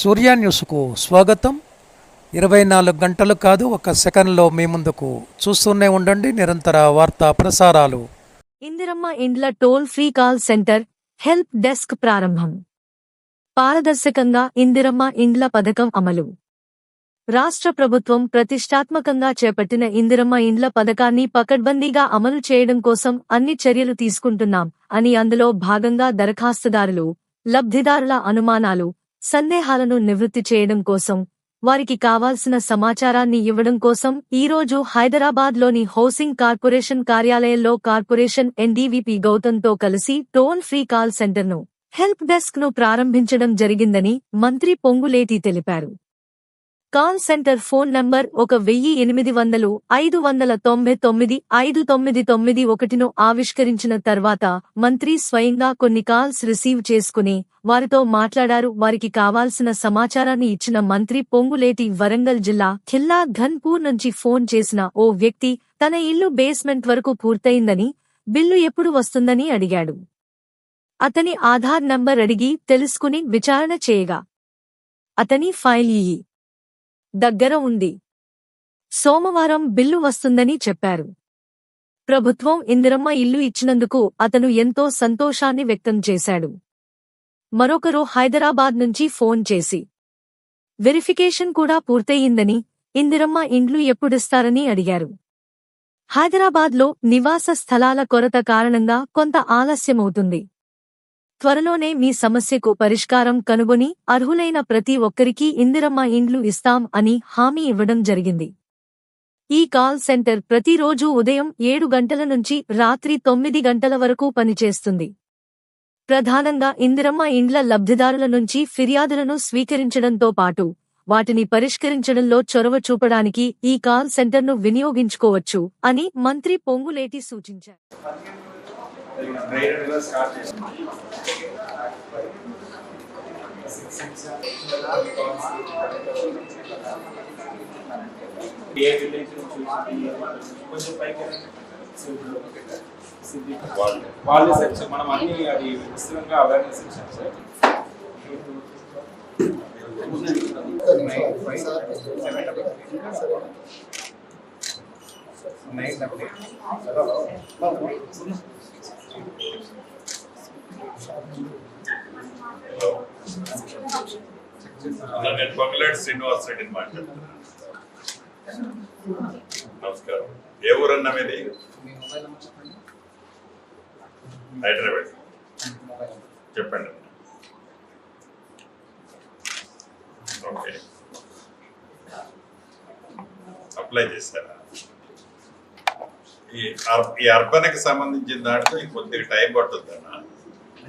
సూర్య న్యూస్కు స్వాగతం. ఇరవై నాలుగు గంటలు కాదు ఒక సెకండ్లో మీ ముందుకు చూస్తూనే ఉండండి. నిరంతర వార్తా ప్రసారాలు. ఇందిరమ్మ ఇండ్ల toll free call center help desk ప్రారంభం. పారదర్శకంగా ఇందిరమ్మ ఇండ్ల పథకం అమలు. రాష్ట్ర ప్రభుత్వం ప్రతిష్టాత్మకంగా చేపట్టిన ఇందిరమ్మ ఇండ్ల పథకాన్ని పకడ్బందీగా అమలు చేయడం కోసం అన్ని చర్యలు తీసుకుంటున్నాం అని అందులో భాగంగా దరఖాస్తుదారులు లబ్ధిదారుల అనుమానాలు సందేహాలను నివృత్తి చేయడం కోసం వారికి కావాల్సిన సమాచారాన్ని ఇవ్వడం కోసం ఈ రోజు హైదరాబాద్లోని హౌసింగ్ కార్పొరేషన్ కార్యాలయంలో కార్పొరేషన్ ఎన్డీవీపీ గౌతంతో కలిసి టోల్ ఫ్రీ కాల్ సెంటర్ను హెల్ప్ డెస్క్ను ప్రారంభించడం జరిగిందని మంత్రి పొంగులేటి తెలిపారు. కాల్ సెంటర్ ఫోన్ నంబర్ ఒక వెయ్యి ఎనిమిది వందలు ఐదు వందల తొంభై తొమ్మిది ఐదు తొమ్మిది తొమ్మిది ఒకటిను ఆవిష్కరించిన తర్వాత మంత్రి స్వయంగా కొన్ని కాల్స్ రిసీవ్ చేసుకుని వారితో మాట్లాడారు. వారికి కావాల్సిన సమాచారాన్ని ఇచ్చిన మంత్రి పొంగులేటి వరంగల్ జిల్లా ఖిల్లా ఘన్పూర్ నుంచి ఫోన్ చేసిన ఓ వ్యక్తి తన ఇల్లు బేస్మెంట్ వరకు పూర్తయిందని బిల్లు ఎప్పుడు వస్తుందని అడిగాడు. అతని ఆధార్ నంబర్ అడిగి తెలుసుకుని విచారణ చేయగా అతని ఫైల్ ఇయ్యి. దగ్గర ఉంది. సోమవారం బిల్లు వస్తుందని చెప్పారు. ప్రభుత్వం ఇందిరమ్మ ఇల్లు ఇచ్చినందుకు అతను ఎంతో సంతోషాన్ని వ్యక్తం చేశాడు. మరొకరు హైదరాబాద్ నుంచి ఫోన్ చేసి వెరిఫికేషన్ కూడా పూర్తయిందని ఇందిరమ్మ ఇండ్లు ఎప్పుడిస్తారని అడిగారు. హైదరాబాద్లో నివాస స్థలాల కొరత కారణంగా కొంత ఆలస్యమవుతుంది. త్వరలోనే మీ సమస్యకు పరిష్కారం కనుగొని అర్హులైన ప్రతి ఒక్కరికీ ఇందిరమ్మ ఇండ్లు ఇస్తాం అని హామీ ఇవ్వడం జరిగింది. ఈ కాల్ సెంటర్ ప్రతిరోజూ ఉదయం ఏడు గంటల నుంచి రాత్రి తొమ్మిది గంటల వరకు పనిచేస్తుంది. ప్రధానంగా ఇందిరమ్మ ఇండ్ల లబ్ధిదారుల నుంచి ఫిర్యాదులను స్వీకరించడంతో పాటు వాటిని పరిష్కరించడంలో చొరవ చూపడానికి ఈ కాల్ సెంటర్ను వినియోగించుకోవచ్చు అని మంత్రి పొంగులేటి సూచించారు. రైడర్ స్టార్ట్ చేసి ఏ విలేజ్ కొంచెం పైకి వాళ్ళు వాళ్ళే సార్ మనం అన్ని అది విస్తృతంగా అవేర్నెస్ ఇచ్చాం సార్ నైన్ డబల్ అలా నేను పొంగలేడు శ్రీనివాస్ రెడ్డిని మాట్లాడుతున్నాను నమస్కారం. ఏ ఊరన్నా మీది? హైదరాబాద్. చెప్పండి. ఓకే. అప్లై చేశారా? ఈ అర్- అర్బన్కి సంబంధించిన దాంట్లో కొద్దిగా టైం పట్టుద్దన్నా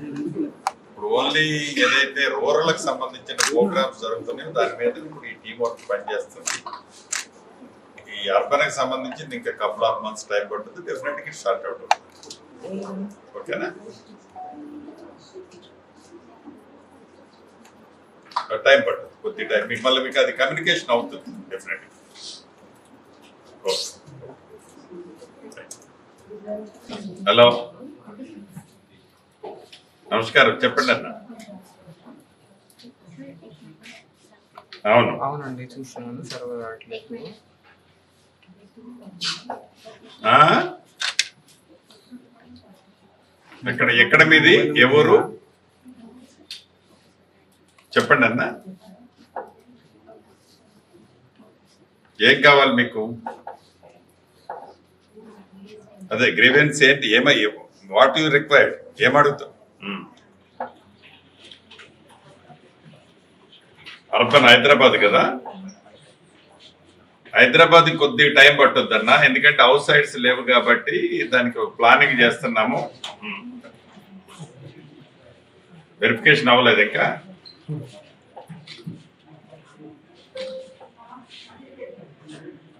ఇప్పుడు ఓన్లీ ఏదైతే రూరల్కి సంబంధించిన ప్రోగ్రామ్స్ జరుగుతున్నాయో దాని మీద ఇప్పుడు ఈ టీం వర్క్ పనిచేస్తుంది ఈ అర్బన్కి సంబంధించి ఇంకా కపుల్ ఆఫ్ మంత్స్ టైం పడుతుంది డెఫినెట్గా స్టార్ట్ అవుట్ అవుతుంది. ఓకేనా? టైం పడుతుంది కొద్ది టైం మీకు మళ్ళీ మీకు అది కమ్యూనికేషన్ అవుతుంది డెఫినెట్ హలో నమస్కారం చెప్పండి అన్న. అవును. అవునండి చూస్తున్నాను సర్వర్ రావట్లేదు ఆ? ఇక్కడ ఎక్కడ మీది? ఎవరు చెప్పండి అన్న. ఏం కావాలి మీకు? అదే గ్రీవెన్స్ ఏంటి? ఏమై వాట్ యు రిక్వైర్డ్ ఏం అడుగుతావు? ఉమ్. అర్బన్ హైదరాబాద్ కదా? హైదరాబాద్ కొద్దిగా టైం పట్టుద్దన్నా అన్న ఎందుకంటే అవుట్ సైడ్స్ లేవు కాబట్టి దానికి ప్లానింగ్ చేస్తున్నాము. వెరిఫికేషన్ అవ్వలేదు ఇంకా?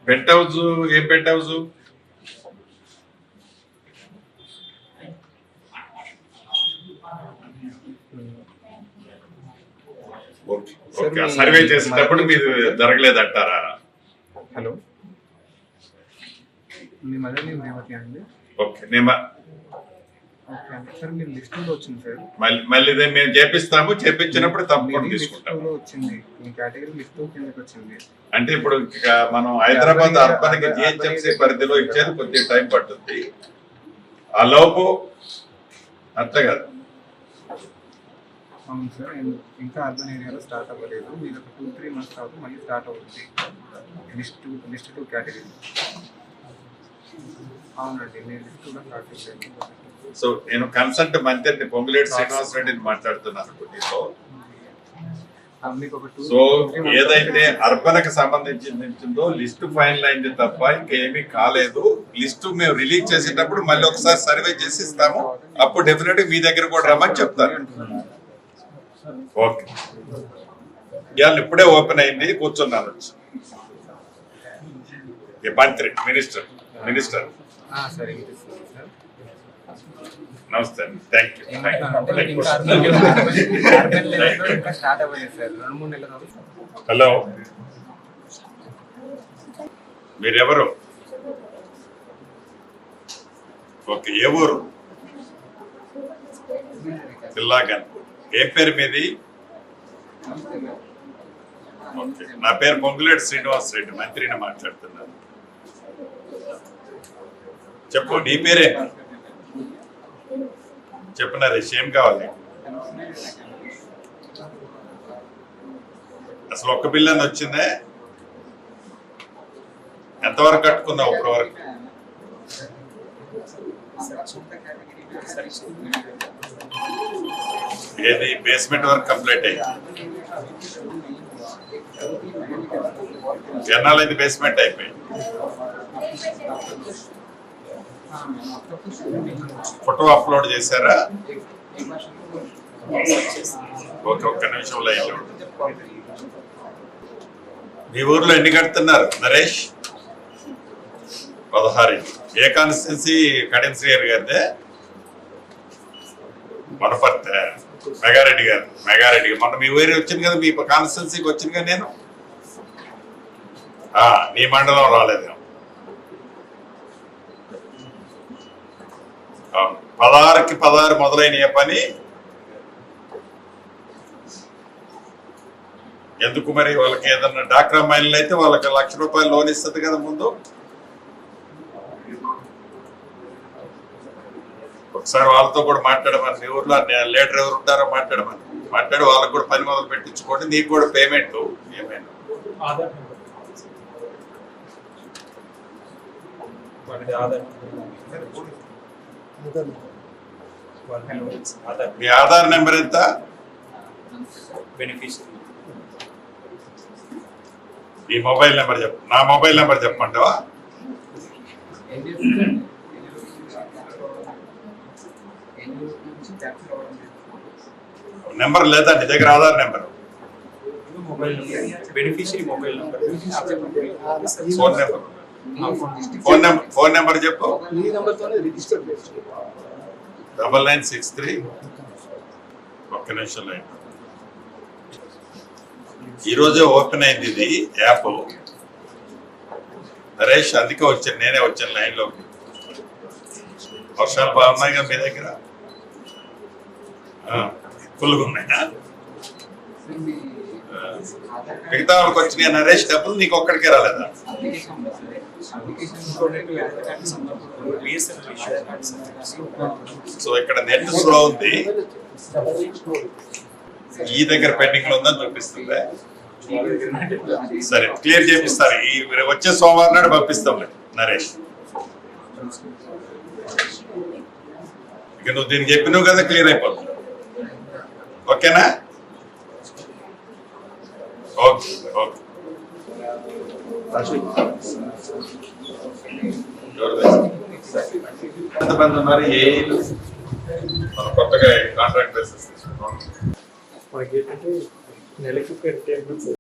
పెంట్ హౌస్ ఏం పెంట్ హౌస్ సర్వే చేసేటప్పుడు మీరు జరగలేదంటారా హలో. మీ మదర్ నేమ్ రేవతి అండి. ఓకే సార్ మళ్ళీ మేము చేపిస్తాము చేపించినప్పుడు తప్పకుండా తీసుకుంటాము. లిస్టులో వచ్చింది. మీ కేటగిరీ లిస్టు కిందకి వచ్చింది. అంటే ఇప్పుడు మనం హైదరాబాద్ అర్బన్కి జిహెచ్ఎంసీ పరిధిలో ఇచ్చేది కొద్దిగా టైం పట్టుద్ది. ఆ లోపు అంతే కదా. అవును సార్. ఇంకా అర్బన్ ఏరియాలో స్టార్ట్ అవ్వలేదు. మీరు ఒక టూ త్రీ మంత్స్ తర్వాత మళ్ళీ స్టార్ట్ అవుతుంది. List two list two category అవునండి నేను లిస్ట్ టూలో స్టార్ట్ చేశాను. సో నేను కన్సల్ట్ మంత్రి పొంగులేటి శ్రీనివాస్ రెడ్డిని మాట్లాడుతున్నాను టూ సో ఏదైతే అర్బన్కి సంబంధించిందో లిస్ట్ ఫైనల్ అయింది తప్ప ఇంకేమీ కాలేదు. లిస్ట్ మేము రిలీజ్ చేసేటప్పుడు మళ్ళీ ఒకసారి సర్వే చేసి ఇస్తాము. అప్పుడు డెఫినెట్ మీ దగ్గర కూడా రమ్మని చెప్తాను. ఓకే. ఇవాళ ఇప్పుడే ఓపెన్ అయింది కూర్చున్నాను. మంత్రి మినిస్టర్ మినిస్టర్. నమస్తే థ్యాంక్ యూ హలో మీరెవరు? ఓకే ఏ ఊరు? పిల్లాగన్ ఏ పేరు మీది? ఓకే నా పేరు పొంగులేటి శ్రీనివాస్ రెడ్డి మంత్రిని మాట్లాడుతున్నాను. చెప్పు నీ పేరే? చెప్పు నరేష్ ఏం కావాలి? అసలు ఒక్క బిల్ అని వచ్చిందే? ఎంతవరకు కట్టుకున్నావు ఇప్పటి వరకు ఏది? బేస్మెంట్ వర్క్ కంప్లీట్ అయింది అయితే బేస్మెంట్ అయిపోయింది ఫోటో అప్లోడ్ చేశారా? ఓకే ఒక్క నిమిషం లైన్ మీ ఊర్లో ఎన్ని కడుతున్నారు? నరేష్? పదహారు. ఏ కాన్స్టిట్యున్సీ కడియం శ్రీహరి గారిదే? వనపర్తి మెగారెడ్డి గారు మెగారెడ్డి గారు. మొన్న మీ ఊరి వచ్చింది కదా మీ కాన్స్టిట్యున్సీకి వచ్చింది కదా నేను? ఆ, నీ మండలం రాలేదు. పదహారుకి పదహారు మొదలైన ఏ పని. ఎందుకు మరి వాళ్ళకి ఏదన్నా డాక్రా మైన్లు అయితే వాళ్ళకి లక్ష రూపాయలు లోన్ ఇస్తుంది కదా ముందు? ఒకసారి వాళ్ళతో కూడా మాట్లాడమని మీ ఊర్లో లీడర్ ఎవరు ఉంటారో మాట్లాడమని. మాట్లాడి వాళ్ళకి కూడా పని మొదలు పెట్టించుకోండి నీకు కూడా పేమెంట్ ఏమైనా. వాళ్ళది ఆధార్ ఆధార్ మీ ఆధార్ నెంబర్ ఎంత? బెనిఫిషియరీ మీ మొబైల్ నెంబర్ చెప్పు నా మొబైల్ నెంబర్ చెప్పమంటావా? నెంబర్ లేదా నీ దగ్గర Aadhaar number? Mobile number. Beneficiary mobile number. Phone number. Phone number. Phone number చెప్పు. Double nine six three. ఒక్క నిమిషం లైన్. ఈరోజే ఓపెన్ అయింది ఇది యాప్. నరేష్ అందుకే వచ్చాను. నేనే వచ్చాను లైన్లోకి వర్షాలు బాగున్నాయి కదా మీ దగ్గర? ఫుల్గా ఉన్నాయా మిగతా వాళ్ళకి వచ్చినాయి నరేష్ డబ్బులు నీకు ఒక్కడికే రాలేదా? సో ఇక్కడ నెట్ స్లో ఉంది. ఈ దగ్గర పెండింగ్లో ఉందని చూపిస్తుంది. సరే క్లియర్ చేపిస్తారు. ఈ వచ్చే సోమవారం నాడు పంపిస్తాం నరేష్. ఇక నువ్వు దీన్ని చెప్పినావు కదా క్లియర్ అయిపోతుంది. ఓకేనా? Okay okay? ఎంతమంది ఉన్నారు ఏ మన కొత్తగా కాంట్రాక్ట్ బేసిస్ మనకి ఏంటంటే నెలకి